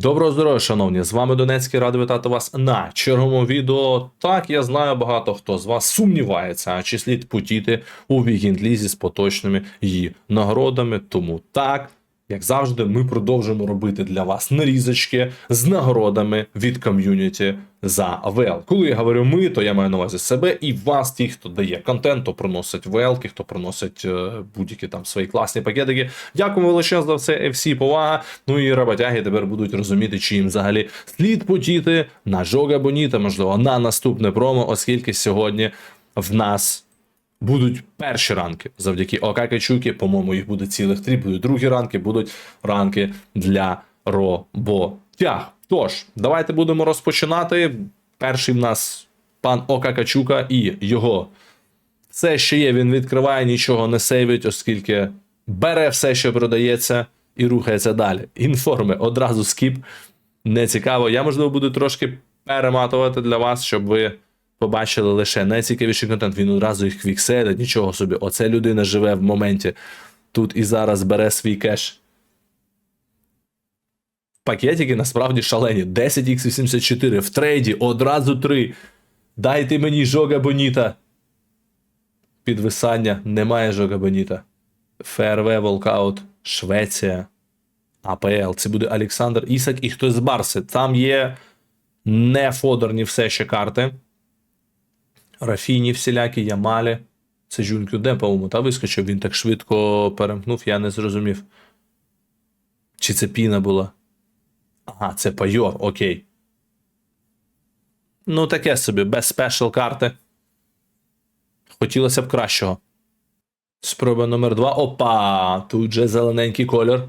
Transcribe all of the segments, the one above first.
Доброго здоров'я, шановні! З вами Донецький, радий вітати вас на черговому відео. Так, я знаю, багато хто з вас сумнівається, чи слід путіти у вікінг-лізі з поточними її нагородами. Тому так, як завжди, ми продовжуємо робити для вас нарізочки з нагородами від ком'юніті за ВЛ. Коли я говорю ми, то я маю на увазі себе і вас, ті, хто дає контент, хто приносить ВЛ, хто приносить е, будь-які там свої класні пакетики. Дякуємо величезно за це, всі повага. Ну і роботяги тепер будуть розуміти, чи їм взагалі слід потіти на Жога Боніта, можливо, на наступне промо, оскільки сьогодні в нас. Будуть перші ранки завдяки ОК Качуки, по-моєму, їх буде цілих три, будуть другі ранки, будуть ранки для роботяг. Тож, давайте будемо розпочинати. Перший в нас пан Ока Качука і його. Все, що є, він відкриває, нічого не сейвить, оскільки бере все, що продається, і рухається далі. Інформи одразу скіп. Не цікаво. Я, можливо, буду трошки перематувати для вас, щоб ви побачили лише найцікавіший контент. Він одразу їх квікселить, нічого собі. Оце людина живе в моменті. Тут і зараз бере свій кеш. Пакетики насправді шалені. 10x84 в трейді, одразу 3. Дайте мені жога боніта. Підвисання, немає жога боніта. ФРВ Волкаут, Швеція, АПЛ. Це буде Олександр Ісак і хтось з Барси. Там є не фодорні все ще карти. Рафіні всілякі, Ямалі. Це Жункю де, по-моєму, та вискочив. Він так швидко перемкнув, я не зрозумів. Чи це піна була? Ага, це Пайор, окей. Ну, таке собі, без спешл карти. Хотілося б кращого. Спроба номер 2. Опа! Тут же зелененький кольор.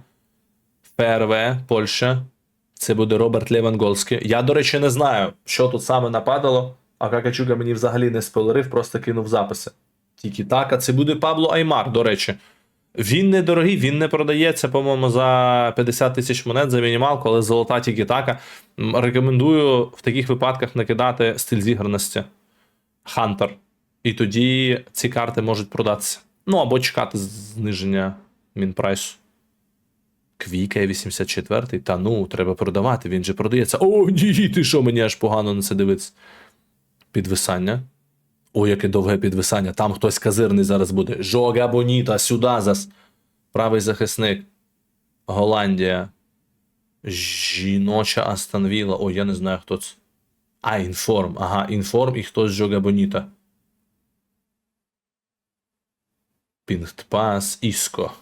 ФРВ, Польща. Це буде Роберт Левангольський. Я, до речі, не знаю, що тут саме нападало, а Какачука мені взагалі не спойлерив, просто кинув записи. Тільки так, а це буде Пабло Аймар, до речі. Він недорогий, він не продається, по-моєму, за 50 тисяч монет за мінімалку, але золота тільки така. Рекомендую в таких випадках накидати стиль зіграності. Хантер. І тоді ці карти можуть продатися. Ну або чекати зниження мінпрайсу. Квіка 84 Та ну, треба продавати, він же продається. О, ні, ти що мені аж погано на це дивиться. Підвисання. О, яке довге підвисання. Там хтось казирний зараз буде. Жога Боніта, сюди зас. Правий захисник. Голландія. Жіноча Астанвіла. О, я не знаю, хто це. А, інформ. Ага, інформ і хтось Жога Боніта. Пінгтпас, Іско.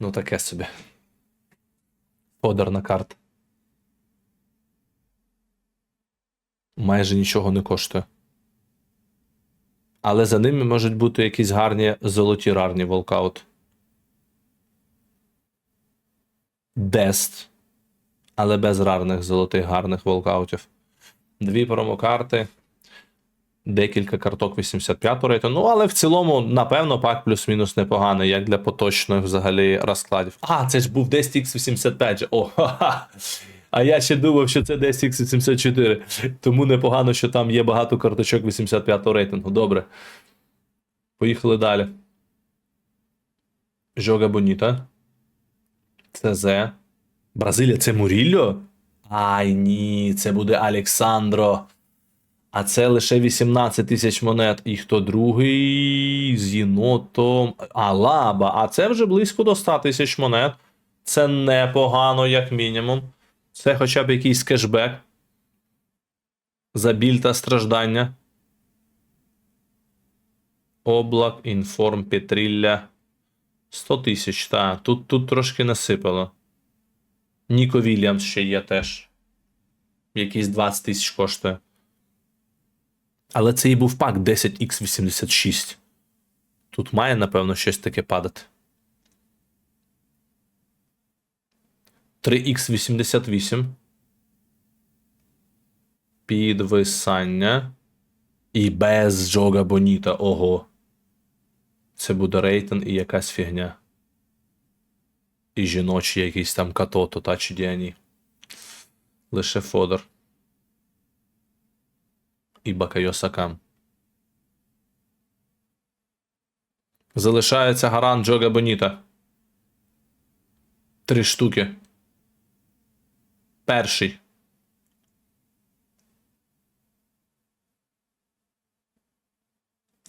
Ну, таке собі. Фодерна карта. Майже нічого не коштує. Але за ними можуть бути якісь гарні золоті рарні волкаут. Дест. Але без рарних золотих гарних волкаутів. Дві промокарти. Декілька карток 85 рейту. Ну, але в цілому, напевно, пак плюс-мінус непоганий, як для поточних взагалі розкладів. А, це ж був 10x85. же. О, ха-ха. А я ще думав, що це 10x84. Тому непогано, що там є багато карточок 85-го рейтингу. Добре. Поїхали далі. Жога Боніта. ЦЗ. Бразилія це Мурільо? Ай, ні, це буде Александро. А це лише 18 тисяч монет. І хто другий з єнотом. Алаба. А це вже близько до 100 тисяч монет. Це непогано, як мінімум. Це хоча б якийсь кешбек. За біль та страждання. Облак, інформ, Петрілля. 100 тисяч, так. Тут, тут трошки насипало. Ніко Вільямс ще є теж. Якийсь 20 тисяч коштує. Але це і був пак 10x86. Тут має, напевно, щось таке падати. 3x88. Підвисання. І без Джога Боніта. Ого. Це буде рейтинг і якась фігня. І жіночі якийсь там катото, та чи діані. Лише Фодор. І Бакайо Сакам. Залишається гарант Джога Боніта. Три штуки. Перший.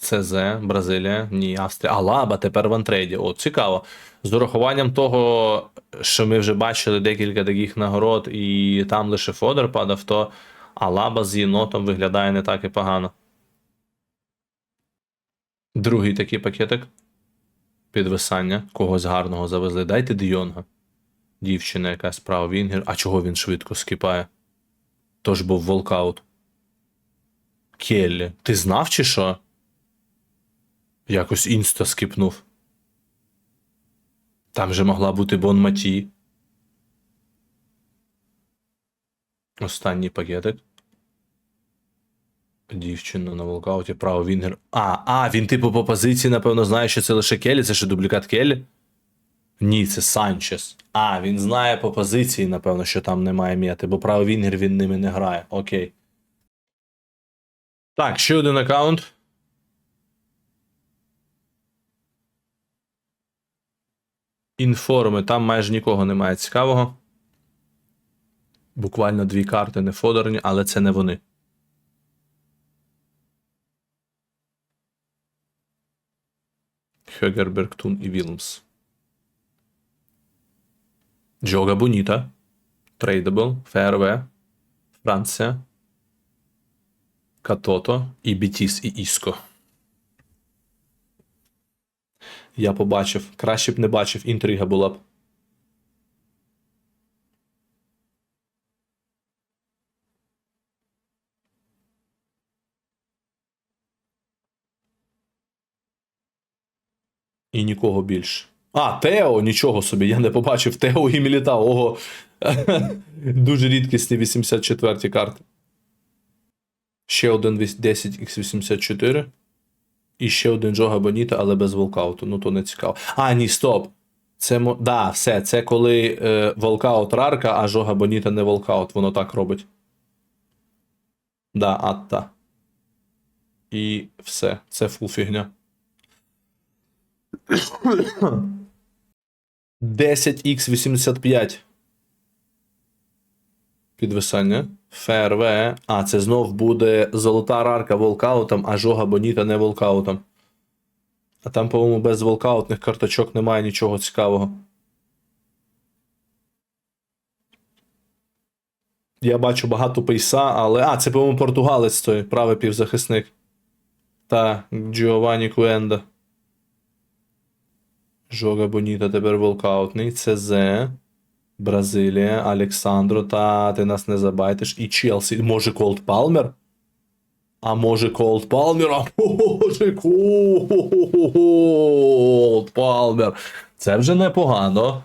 ЦЗ, Бразилія, ні, Австрія. Алаба тепер в антрейді. О, цікаво. З урахуванням того, що ми вже бачили декілька таких нагород, і там лише Фодор падав, то Алаба з єнотом виглядає не так і погано. Другий такий пакетик. Підвисання. Когось гарного завезли. Дайте Дійонга. Дівчина якась права Вінгер. А чого він швидко скіпає? Тож був волкаут. Келлі. Ти знав чи що? Якось інста скипнув. Там же могла бути Бон Маті. Останній пакетик. Дівчина на волкауті, право Вінгер. А, а, він типу по позиції, напевно, знає, що це лише Келлі, це ще дублікат Келлі? Ні, це Санчес. А, він знає по позиції, напевно, що там немає м'яти, бо право Вінгер він ними не грає. Окей. Так, ще один аккаунт. Інформи, там майже нікого немає цікавого. Буквально дві карти не фодерні, але це не вони. Хёгерберг, Тун і Вілмс. Джога Боніта. Трейдабл. ФРВ. Франція. Катото. І Бітіс і Іско. Я побачив. Краще б не бачив, інтрига була б. І нікого більше. А, Тео, нічого собі, я не побачив Тео і Міліта. Ого. Дуже рідкісні 84 карти. Ще один 10x84. І ще один Джога Боніта, але без волкауту. Ну то не цікаво. А, ні, стоп. Це мо- да, все. Це коли е, волкаут рарка, а Жога Боніта не волкаут. Воно так робить. Да, атта. І все. Це фул фігня. 10x85. Підвисання. ФРВ. А, це знов буде золота рарка волкаутом, а жога Боніта не волкаутом. А там, по-моєму, без волкаутних карточок немає нічого цікавого. Я бачу багато пейса, але. А, це, по-моєму, португалець той, правий півзахисник. Та, Джованні Куенда. Жога Боніта тепер волкаутний. ЦЗ. Бразилія, Олександро, та ти нас не забайтиш. І Челсі. Може Колд Палмер? А може Колд Палмер? А може Колд Палмер. Це вже непогано.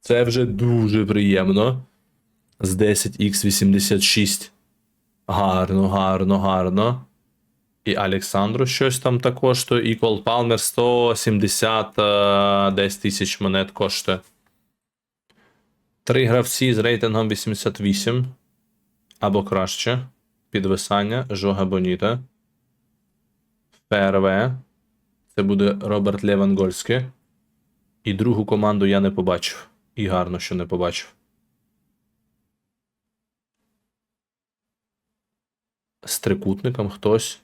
Це вже дуже приємно. З 10х86. Гарно, гарно, гарно. І Олександру щось там так коштує. І Колд Палмер 170 е, десь тисяч монет коштує. Три гравці з рейтингом 88 або краще. Підвисання Жога Боніта. ФРВ. Це буде Роберт Левангольський. І другу команду я не побачив. І гарно, що не побачив. З трикутником хтось.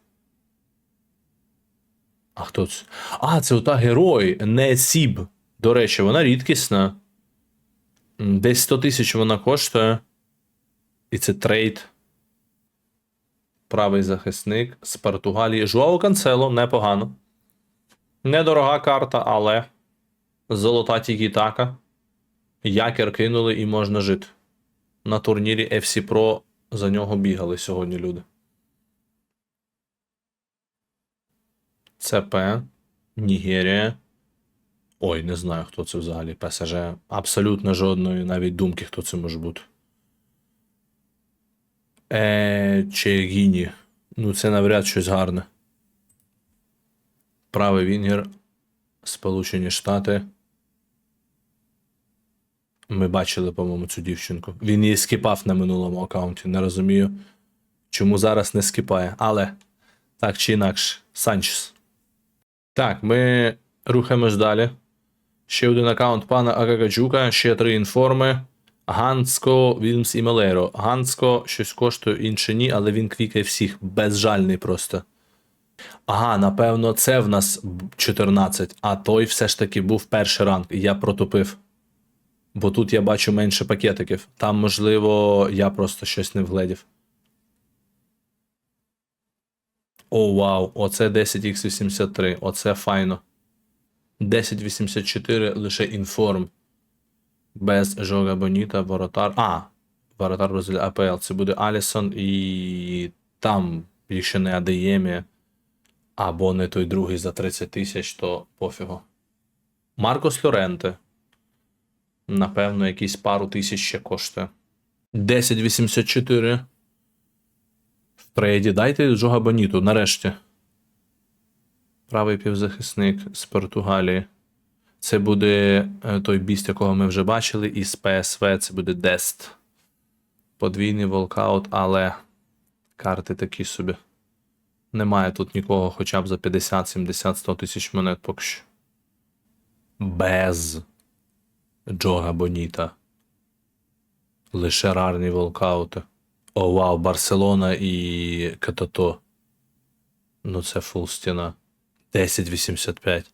А хто це? А, це ота герой, не Сіб. До речі, вона рідкісна. Десь 100 тисяч вона коштує. І це трейд. Правий захисник з Португалії. Жуао Канцело, непогано. Недорога карта, але золота тікі-така. Якер кинули і можна жити. На турнірі FC Pro за нього бігали сьогодні люди. ЦП, Нігерія. Ой, не знаю, хто це взагалі. ПСЖ. Абсолютно жодної навіть думки, хто це може бути. Е, Чегіні. Ну, це навряд щось гарне. Правий Вінгер. Сполучені Штати. Ми бачили, по-моєму, цю дівчинку. Він її скіпав на минулому аккаунті. Не розумію, чому зараз не скіпає. Але так чи інакше, Санчес. Так, ми рухаємось далі. Ще один аккаунт пана Акакаджука, ще три інформи. Ганцко, Вільмс і Мелеро. Ганцко щось коштує, інше ні, але він квікає всіх. Безжальний просто. Ага, напевно, це в нас 14, а той все ж таки був перший ранг, і я протупив. Бо тут я бачу менше пакетиків. Там, можливо, я просто щось не вгледів. О, вау, оце 10x83, оце файно. 1084 лише інформ. Без Жога Боніта, Воротар. А, Воротар Бразиль АПЛ. Це буде Алісон і там, якщо не Адеємі, або не той другий за 30 тисяч, то пофігу. Маркос Лоренте. Напевно, якісь пару тисяч ще коштує. 1084. Трейді. Дайте Жога Боніту, нарешті. Правий півзахисник з Португалії. Це буде е, той біст, якого ми вже бачили, і з ПСВ це буде Дест. Подвійний волкаут, але карти такі собі. Немає тут нікого хоча б за 50, 70, 100 тисяч монет поки що. Без Джога Боніта. Лише рарні волкаути. О, вау, Барселона і Катато. Ну, це фул стіна. 1085.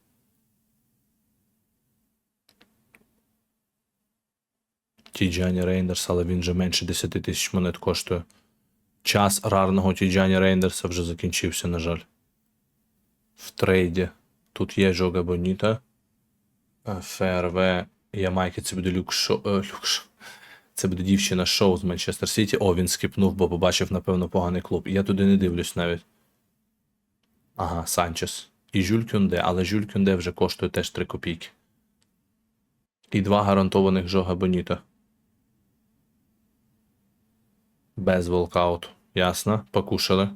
Тіджані Рейндерс, але він вже менше 10 тисяч монет коштує. Час рарного Тіджані Рейндерса вже закінчився, на жаль. В трейді. Тут є Жога Боніта. Е, ФРВ. Ямайки, це буде Люк Шоу. Це буде дівчина шоу з Манчестер Сіті. О, він скипнув, бо побачив, напевно, поганий клуб. Я туди не дивлюсь навіть. Ага, Санчес. І Жюль Кюнде, але Жюль Кюнде вже коштує теж 3 копійки. І два гарантованих Жога Боніта. Без волкауту. Ясно. Покушали.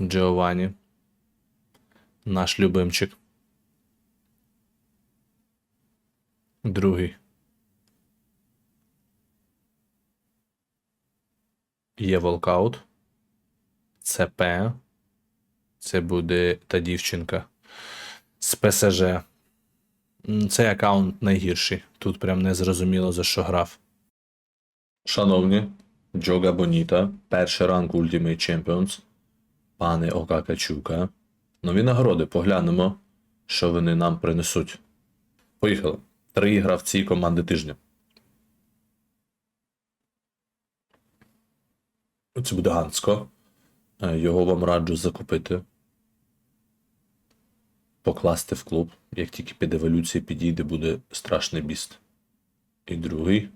Джованні. Наш любимчик. Другий. Є волкаут. ЦП. Це буде та дівчинка. З ПСЖ. М, Цей аккаунт найгірший. Тут прям не зрозуміло за що грав. Шановні, Джога Боніта, перший ранг Ultimate Champions, пане Окакачука. Нові нагороди поглянемо, що вони нам принесуть. Поїхали. Три гравці команди тижня. Це буде Ганцко. Е, Його вам раджу закупити. Покласти в клуб. Як тільки під еволюції підійде, буде страшний біст. І другий.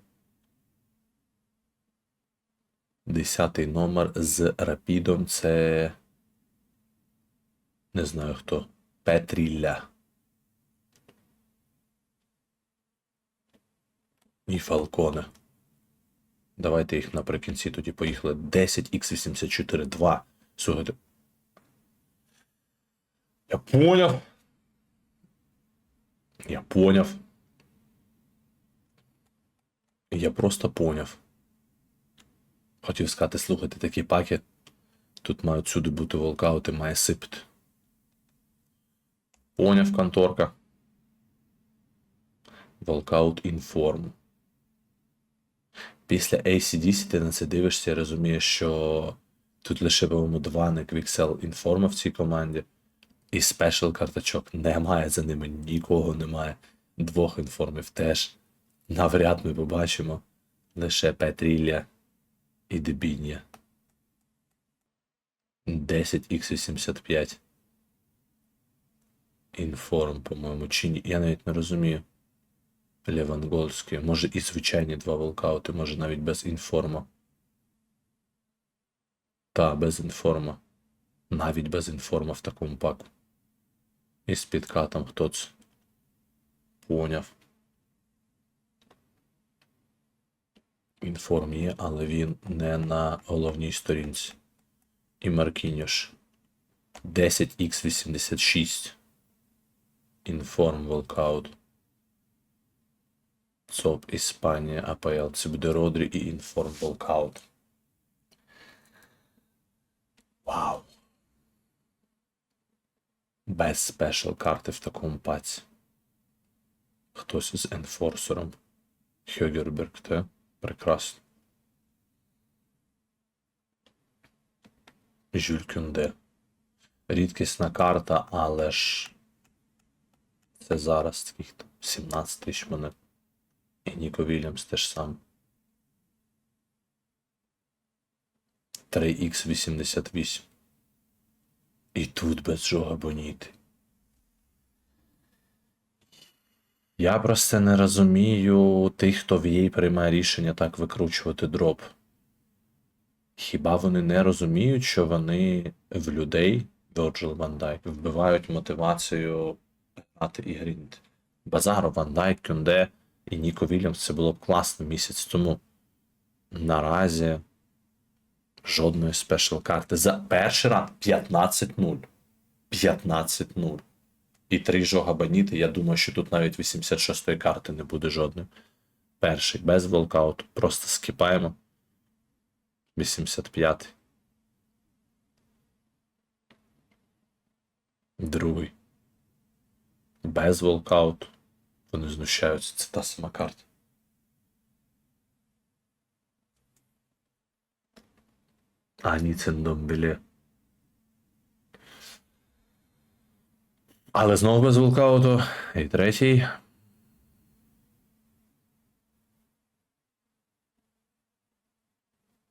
Десятий номер з Рапідом. Це. Не знаю хто. Петрілля. І Фалконе. Давайте їх наприкінці тоді поїхали. 10x84 2. Слухайте. Я поняв. Я поняв. Я просто поняв. Хотів сказати, слухайте, такі паки. Тут мають всюди бути волкаути, має сипати. Поняв конторка. Волкаут інформ. Після ACDC ти на це дивишся і розумієш, що тут лише, по-моєму, два не Quixel інформа в цій команді. І спешл карточок немає за ними, нікого немає. Двох інформів теж. Навряд ми побачимо. Лише Петрілля і Дебіння. 10x85. Інформ, по-моєму, чи ні. Я навіть не розумію. Левангольський. Може і звичайні два волкаути, може навіть без інформа. Та, без інформа. Навіть без інформа в такому паку. І з підкатом хтось. Поняв. Інформ є, але він не на головній сторінці. І Маркіньош. 10x86. Інформ волкаут. ЦОП Іспанія, АПЛ. Це буде Родрі і Інформ волкаут. Вау. Без спешл карти в такому паці. Хтось з енфорсером. Хьогерберг, те. Прекрасно. Жюль Кюнде. Рідкісна карта, але ж. Це зараз там? 17 тисяч монет. І Ніко Вільямс теж сам. 3х88. І тут без Джога Боніти. Я просто не розумію тих, хто в їй приймає рішення так викручувати дроп. Хіба вони не розуміють, що вони в людей, Virgil Van Dijk, вбивають мотивацію грати і грінти? Базаро, Ван Дайк, Кюнде і Ніко Вільямс це було б класно місяць тому. Наразі жодної спешл карти. За перший раунд 15-0. 15-0. І три жога баніти. Я думаю, що тут навіть 86-ї карти не буде жодної. Перший без волкауту. Просто скіпаємо. 85. Другий. Без волкауту. Вони знущаються. Це та сама карта. А, ні, це Домбеле. Але знову без волкауту. І третій.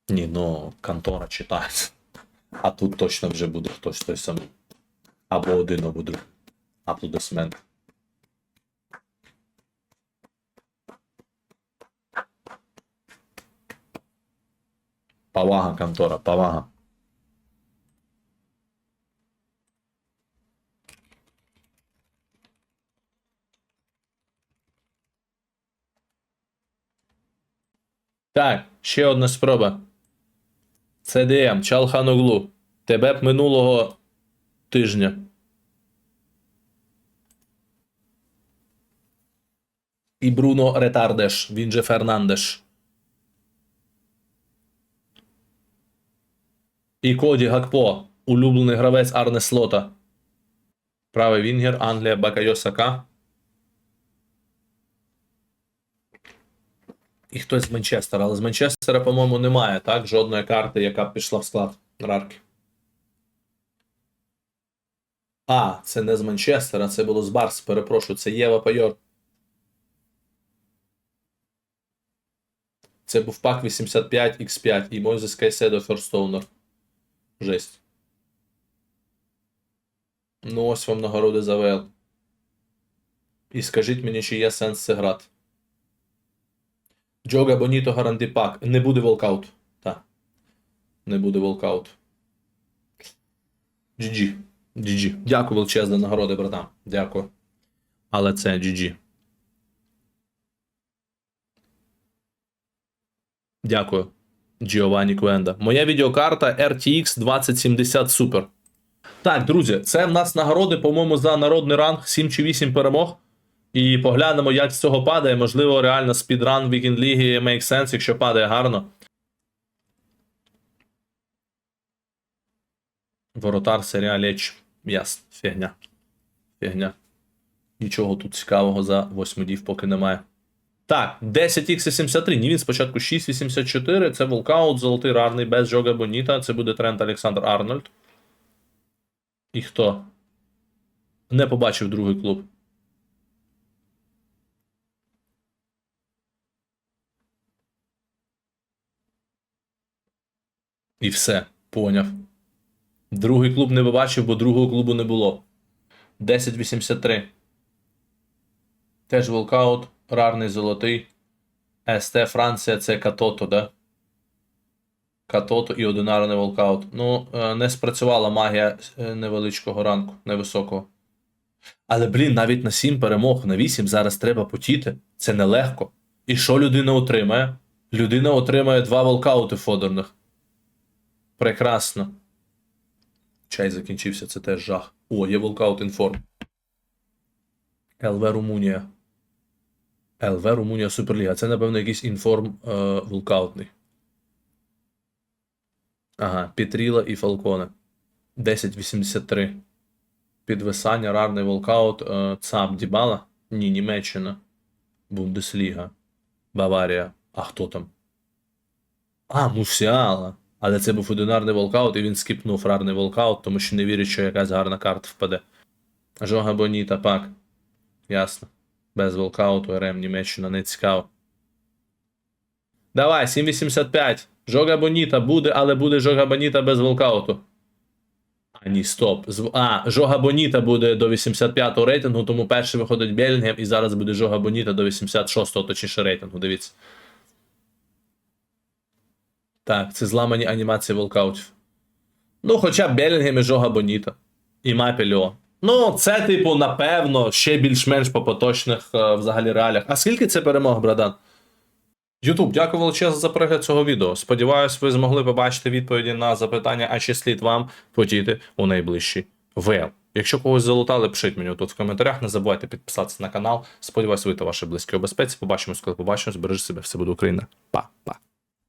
Ні, ну, контора читається. А тут точно вже буде хтось той самий. Або один, або другий. Аплодисмент. Повага, контора, повага. Так, ще одна спроба. CDM, Чалханоглу. Тебе б минулого тижня. І Бруно Ретардеш, він же Фернандеш. І Коді Гакпо, улюблений гравець Арне Слота. Правий Вінгер, Англія, Бакайо. І хтось з Манчестера, але з Манчестера, по-моєму, немає, так? Жодної карти, яка б пішла в склад Рарки. А, це не з Манчестера, це було з Барс, перепрошую, це Єва Пайор. Це був пак 85 X5 і Мойзес Кайседо Ферстоунер. Жесть. Ну, ось вам нагороди за ВЛ. І скажіть мені, чи є сенс це грати. Джога Боніто Гаранти Пак. Не буде волкаут. Так. Не буде волкаут. GG. GG. Дякую величезне нагороди, братан. Дякую. Але це GG. Дякую. Giovanni Квенда. Моя відеокарта RTX 2070 Super. Так, друзі, це в нас нагороди, по-моєму, за народний ранг 7 чи 8 перемог. І поглянемо, як з цього падає. Можливо, реально спідран Weekend Ліги make sense, якщо падає гарно. Воротар серія Леч. Ясно. Фігня. Фігня. Нічого тут цікавого за 8 дів поки немає. Так, 10х73. Ні, він спочатку 6,84. Це волкаут, золотий рарний без Жога Боніта. Це буде тренд Олександр Арнольд. І хто? Не побачив другий клуб. І все, поняв. Другий клуб не побачив, бо другого клубу не було. 1083. Теж волкаут, рарний золотий. СТ Франція це Катото, да? Катото і одинарний волкаут. Ну, е, не спрацювала магія е, невеличкого ранку, невисокого. Але, блін, навіть на 7 перемог, на 8 зараз треба потіти. Це нелегко. І що людина отримає? Людина отримає два волкаути фодерних. Прекрасно. Чай закінчився, це теж жах. О, є волкаут інформ. ЛВ Румунія. ЛВ Румунія Суперліга. Це, напевно, якийсь інформ е, волкаутний. Ага, Петріла і Фалконе. 1083. Підвисання, рарний волкаут. Е, ЦАП Дібала? Ні, Німеччина. Бундесліга. Баварія. А хто там? А, Мусіала. Але це був одинарний волкаут, і він скіпнув рарний волкаут, тому що не вірить, що якась гарна карта впаде. Жога Боніта, пак. Ясно. Без волкауту РМ Німеччина не цікаво. Давай, 7.85. Жога Боніта буде, але буде Жога Боніта без волкауту. А, ні, стоп. А, Жога Боніта буде до 85-го рейтингу, тому перший виходить Белінгем, і зараз буде Жога Боніта до 86-го, точніше рейтингу. Дивіться. Так, це зламані анімації волкаутів. Ну, хоча б Белінгем і Жога Боніта. І Мапельо. Ну, це, типу, напевно, ще більш-менш по поточних е, взагалі реаліях. А скільки це перемог, братан? Ютуб, дякую величезно за перегляд цього відео. Сподіваюсь, ви змогли побачити відповіді на запитання, а чи слід вам потіти у найближчий ВЛ. Якщо когось залутали, пишіть мені тут в коментарях. Не забувайте підписатися на канал. Сподіваюсь, ви та ваші близькі у безпеці. Побачимось, коли побачимось. Бережи себе, все буде Україна.